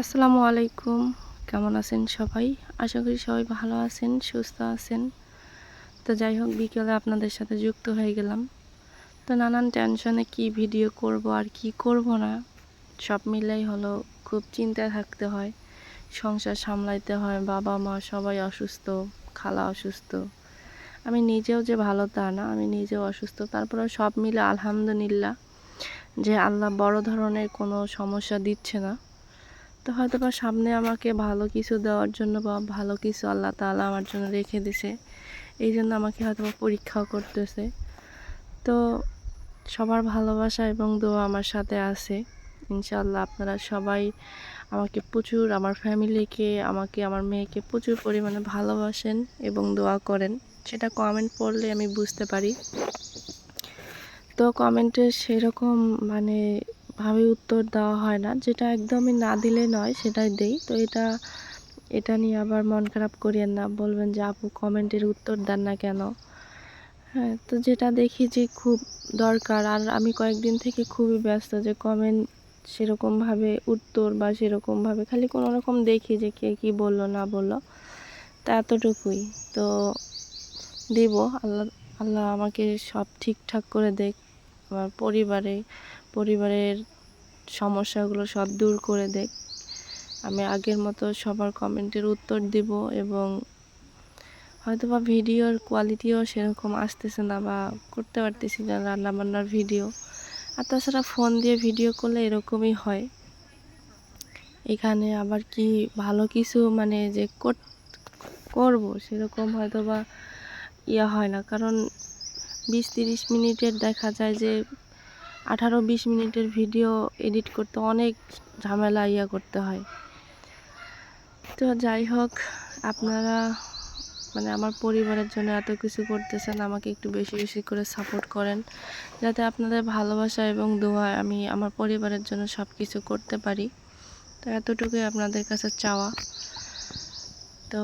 আসসালামু আলাইকুম। কেমন আছেন সবাই? আশা করি সবাই ভালো আছেন, সুস্থ আছেন। তো যাই হোক, বিকেলে আপনাদের সাথে যুক্ত হয়ে গেলাম। তো নানান টেনশনে কি ভিডিও করব আর কি করব না, সব মিলাই হলো খুব চিন্তায় থাকতে হয়। সংসার সামলাইতে হয় বাবা মা সবাই অসুস্থ, খালা অসুস্থ। আমি নিজেও যে ভালো তা না, আমি নিজেও অসুস্থ। তারপরে সব মিলে আলহামদুলিল্লাহ যে আল্লাহ বড় ধরনের কোনো সমস্যা দিচ্ছে না। তো হয়তো বা সামনে আমাকে ভালো কিছু দেওয়ার জন্য বা ভালো কিছু আল্লাহ তাআলা আমার জন্য রেখে দিছে, এই জন্য আমাকে হয়তো বা পরীক্ষাও করতেছে। তো সবার ভালোবাসা এবং দোয়া আমার সাথে আছে। ইনশাল্লাহ আপনারা সবাই আমাকে প্রচুর, আমার ফ্যামিলিকে আমাকে, আমার মেয়েকে প্রচুর পরিমাণে ভালোবাসেন এবং দোয়া করেন। সেটা কমেন্ট পড়লে আমি বুঝতে পারি। তো কমেন্টে সেরকম মানে ভাবে উত্তর দেওয়া হয় না, যেটা একদমই না দিলে নয় সেটাই দেই। তো এটা এটা নিয়ে আবার মন খারাপ করিয়েন না, বলবেন যে আপু কমেন্টের উত্তর দেন না কেন? হ্যাঁ তো যেটা দেখি যে খুব দরকার, আর আমি কয়েকদিন থেকে খুবই ব্যস্ত যে কমেন্ট সেরকমভাবে উত্তর বা সেরকমভাবে খালি কোনো রকম দেখি যে কে কী বলল না বলল, তা এতটুকুই। তো দিব। আল্লাহ আল্লাহ আমাকে সব ঠিকঠাক করে দেখ, আমার পরিবারে, পরিবারের সমস্যাগুলো সব দূর করে দেখ। আমি আগের মতো সবার কমেন্টের উত্তর দিব এবং হয়তো বা ভিডিওর কোয়ালিটিও সেরকম আসতেছে না বা করতে পারতেছি না রান্নাবান্নার ভিডিও। আর তাছাড়া ফোন দিয়ে ভিডিও করলে এরকমই হয়। এখানে আবার কি ভালো কিছু মানে যে করব সেরকম হয়তো বা ইয়া হয় না। কারণ বিশ তিরিশ মিনিটের দেখা যায় যে আঠারো বিশ মিনিটের ভিডিও এডিট করতে অনেক ঝামেলা ইয়া করতে হয়। তো যাই হোক, আপনারা মানে আমার পরিবারের জন্য এত কিছু করতেছেন, আমাকে একটু বেশি বেশি করে সাপোর্ট করেন, যাতে আপনাদের ভালোবাসা এবং দোয়া আমি আমার পরিবারের জন্য সব কিছু করতে পারি। তো এতটুকুই আপনাদের কাছে চাওয়া। তো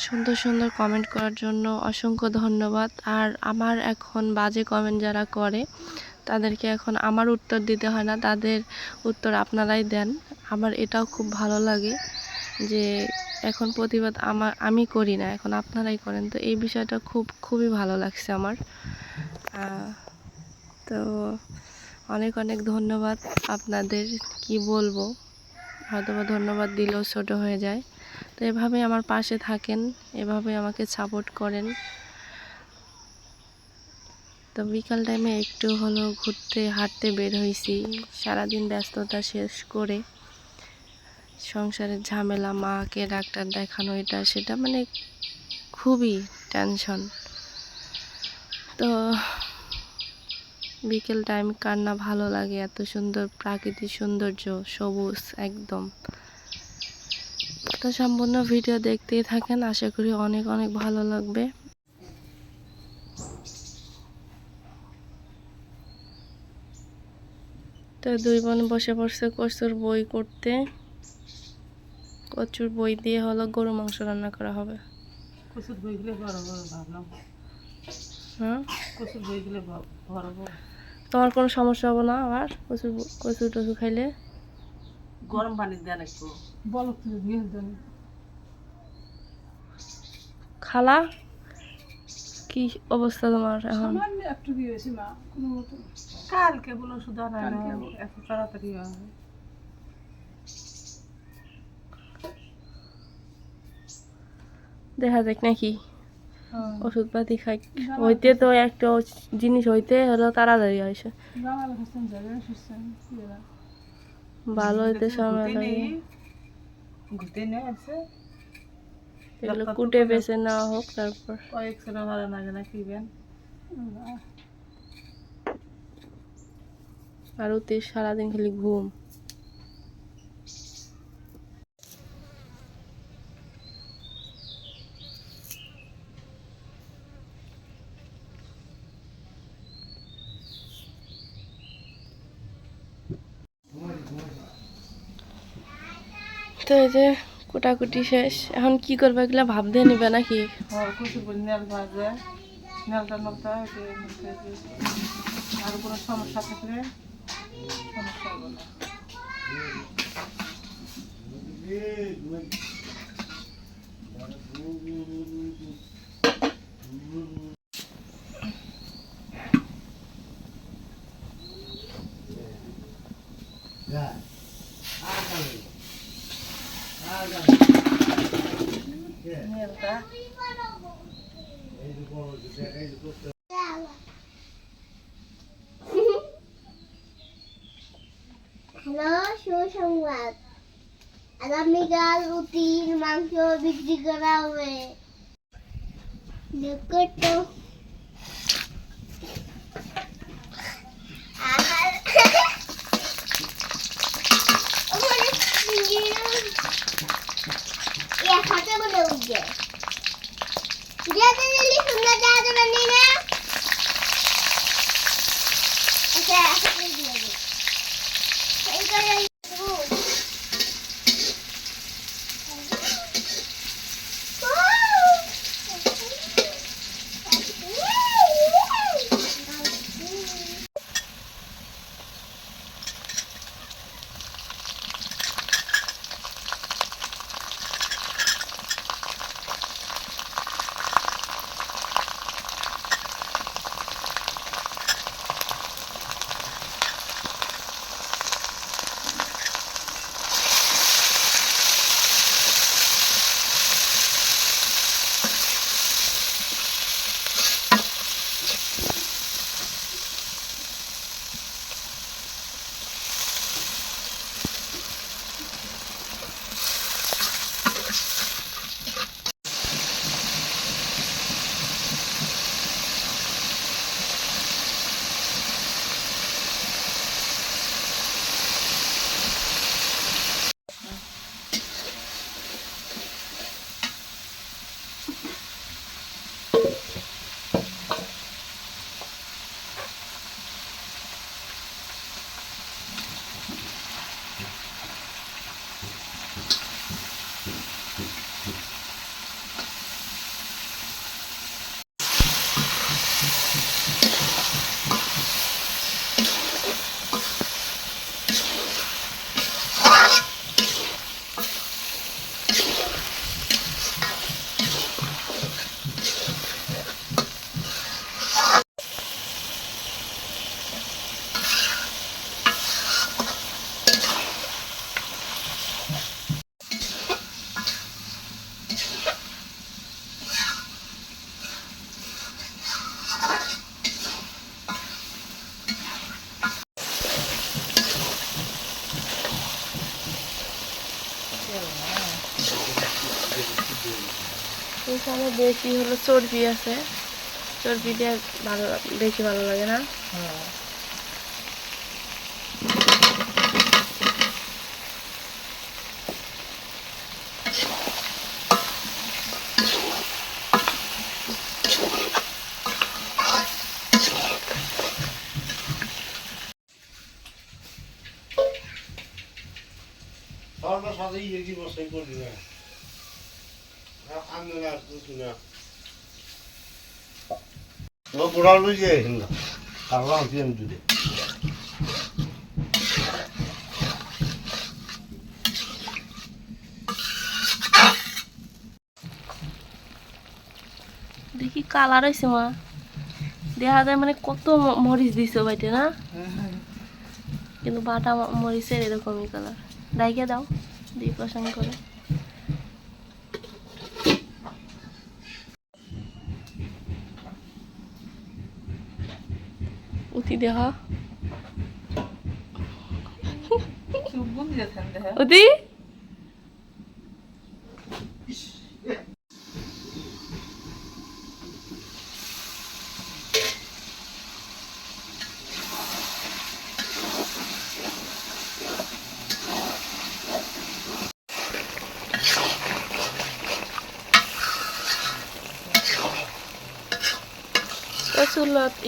সুন্দর সুন্দর কমেন্ট করার জন্য অসংখ্য ধন্যবাদ। আর আমার এখন বাজে কমেন্ট যারা করে, তাদেরকে এখন আমার উত্তর দিতে হয় না, তাদের উত্তর আপনারাই দেন। আমার এটাও খুব ভালো লাগে যে এখন প্রতিবাদ আমার আমি করি না, এখন আপনারাই করেন। তো এই বিষয়টা খুব, খুবই ভালো লাগছে আমার। তো অনেক অনেক ধন্যবাদ আপনাদের, কি বলব? হয়তো বা ধন্যবাদ দিলেও ছোট হয়ে যায়। তো এভাবে আমার পাশে থাকেন, এভাবে আমাকে সাপোর্ট করেন। তো বিকাল টাইমে একটু হলো ঘুরতে, হাঁটতে বের হয়েছি সারাদিন ব্যস্ততা শেষ করে সংসারের ঝামেলা, মাকে ডাক্তার দেখানো, এটা, সেটা মানে খুবই টেনশন তো বিকেল টাইম কার না ভালো লাগে, এত সুন্দর প্রাকৃতিক সৌন্দর্য, সবুজ একদম। তো সম্পূর্ণ ভিডিও দেখতেই থাকেন। আশা করি অনেক অনেক ভালো লাগবে। তো দুই বোন বসে বসে কচুর বই করতে। কচুর বই দিয়ে হলো গরু মাংস রান্না করা হবে। কচুর বই বড় বড় ভাবলাম। হ্যাঁ? কচুর বই বড় বড়। তোমার কোনো সমস্যা হবে না আবার কচুর কচুর টচু খাইলে? গরম পানি দেন একটু। বলো খালা কি অবস্থা তোমার এখন একটু দিয়েছি মা কোনো মতো কালকে বলো না এত তাড়াতাড়ি হবে দেখা যাক নাকি ওষুধ পাতি খাই হইতে তো একটা জিনিস হইতে হলো তাড়াতাড়ি হয়েছে ভালো হইতে সময় লাগে ঘুরতে নিয়ে আছে এগুলো কুটে বেছে নেওয়া হোক তারপর। কয়েক সেনা ভালো লাগে না কিবেন আর ওতে সারাদিন খালি ঘুম। তো এই যে কুটাকুটি শেষ। এখন কি করবে এগুলা ভাব দিয়ে নিবে নাকি? নলটা আর কোনো সমস্যা থাকলে সমস্যা হবে না। হ্যালো সুসংবাদ আগামীকাল রুটির মাংস বিক্রি করা হবে দেখো তো আর- ওখানে চিংড়ি- ইয়া, 一个人。এখানে বেশি হলো চর্বি আছে। চর্বি দিয়ে ভালো বেশি ভালো লাগে না? সবার সাথে কি বসাই করবি না দুধে দেখি কালার হয়েছে মা। দেখা যায় মানে কত মরিচ দিছো বাইটে না? কিন্তু বাটা মরিচের এরকমই কালার। ডাইকে দাও, দিয়ে পছন্দ করে। neydi ha? Çubuğun bile sende ha. O değil.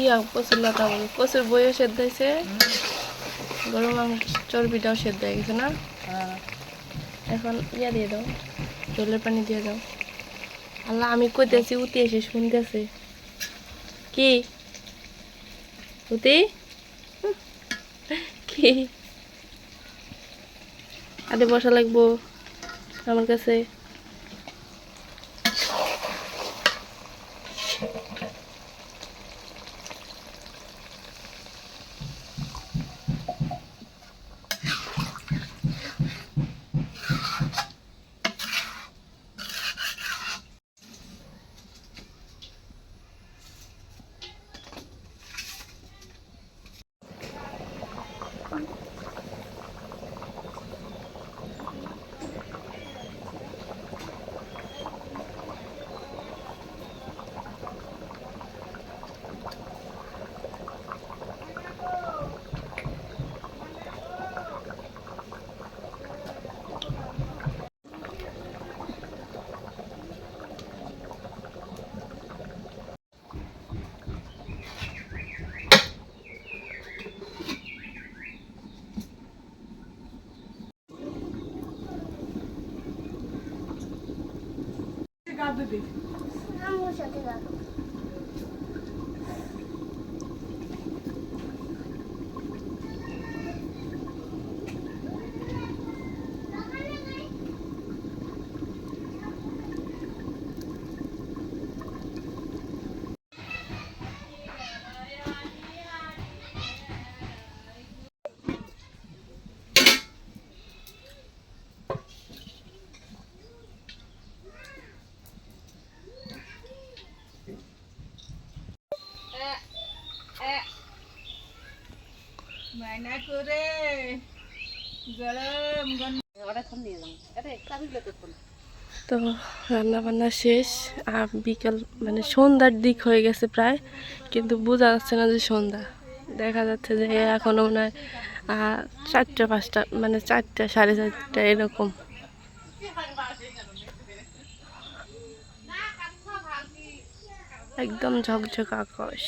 ইয়া, কচুর লতা বলি কচুর বইও সেদ্ধ হয়েছে। গরু মাংস চর্বিটাও সেদ্ধ হয়ে গেছে না? এখন ইয়া দিয়ে দাও, জলের পানি দিয়ে দাও। আল্লাহ, আমি কইতেছি, উতি এসে শুনতেছে। কি? উতি? কি? আরে বসা লাগবো আমার কাছে। হবে মাইনা করে গরম তো রান্না বান্না শেষ আর বিকাল মানে সন্ধ্যার দিক হয়ে গেছে প্রায় কিন্তু বোঝা যাচ্ছে না যে সন্ধ্যা। দেখা যাচ্ছে যে এখনও মনে হয় আহ, চারটা পাঁচটা মানে চারটা সাড়ে চারটা এরকম। একদম ঝকঝক আকাশ।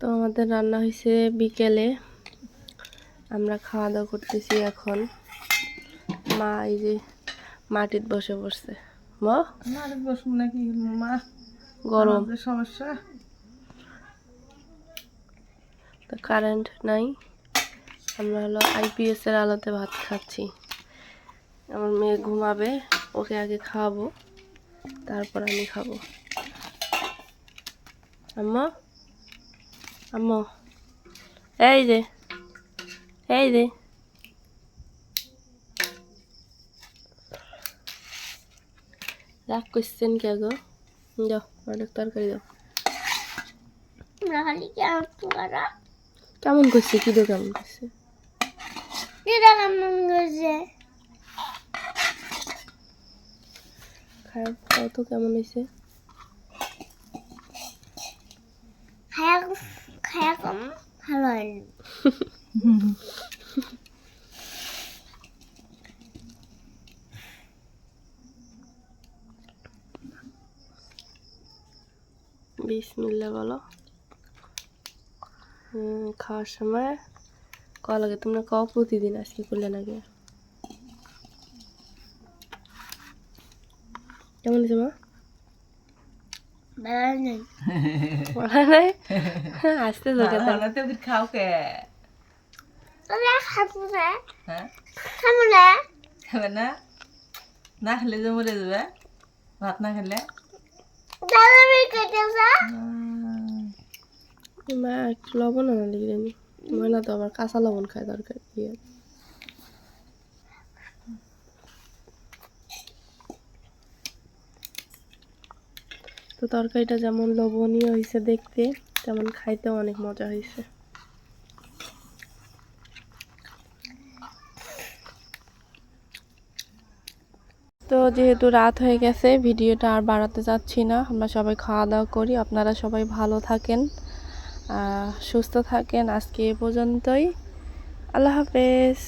তো আমাদের রান্না হয়েছে বিকেলে। আমরা খাওয়া দাওয়া করতেছি এখন। মা এই যে মাটিত বসে বসছে মা? বসবো নাকি? মা গরম। সমস্যা। তো কারেন্ট নাই। আমরা হলো আইপিএস এর আলোতে ভাত খাচ্ছি। আমার মেয়ে ঘুমাবে ওকে আগে খাওয়াবো তারপর আমি খাব। আম্মা? আম্মা? এই যে এই যে। রাগ করছেন কে গো? যাও অনেক তরকারি দাও। কেমন করা কেমন করছে? কি দিয়ে কেমন করছে? কেমন করছে? খাও তো কেমন হয়েছে? খায়া খায়া কম ভালো হয়নি। বিসমিল্লা বলো। খাওয়ার সময় ক লাগে তোমরা ক প্রতিদিন আজকে করলে নাকি? কেমন হয়েছে মা? নেই। আসতে তো খাও কে? খাব না হ্যাঁ? খাব না খাবে না? না খেলে যে মরে যাবে। ভাত না খেলে? দাদা বের কেটেছে মা একটু লবণ আনা লিখে ময়না তো আবার কাঁচা লবণ খায় দরকার। দিয়ে তো তরকারিটা যেমন লবণীয় হয়েছে দেখতে তেমন খাইতেও অনেক মজা হয়েছে। যেহেতু রাত হয়ে গেছে, ভিডিওটা আর বাড়াতে যাচ্ছি না। আমরা সবাই খাওয়া দাওয়া করি। আপনারা সবাই ভালো থাকেন সুস্থ থাকেন। আজকে এ পর্যন্তই। আল্লাহ হাফেজ।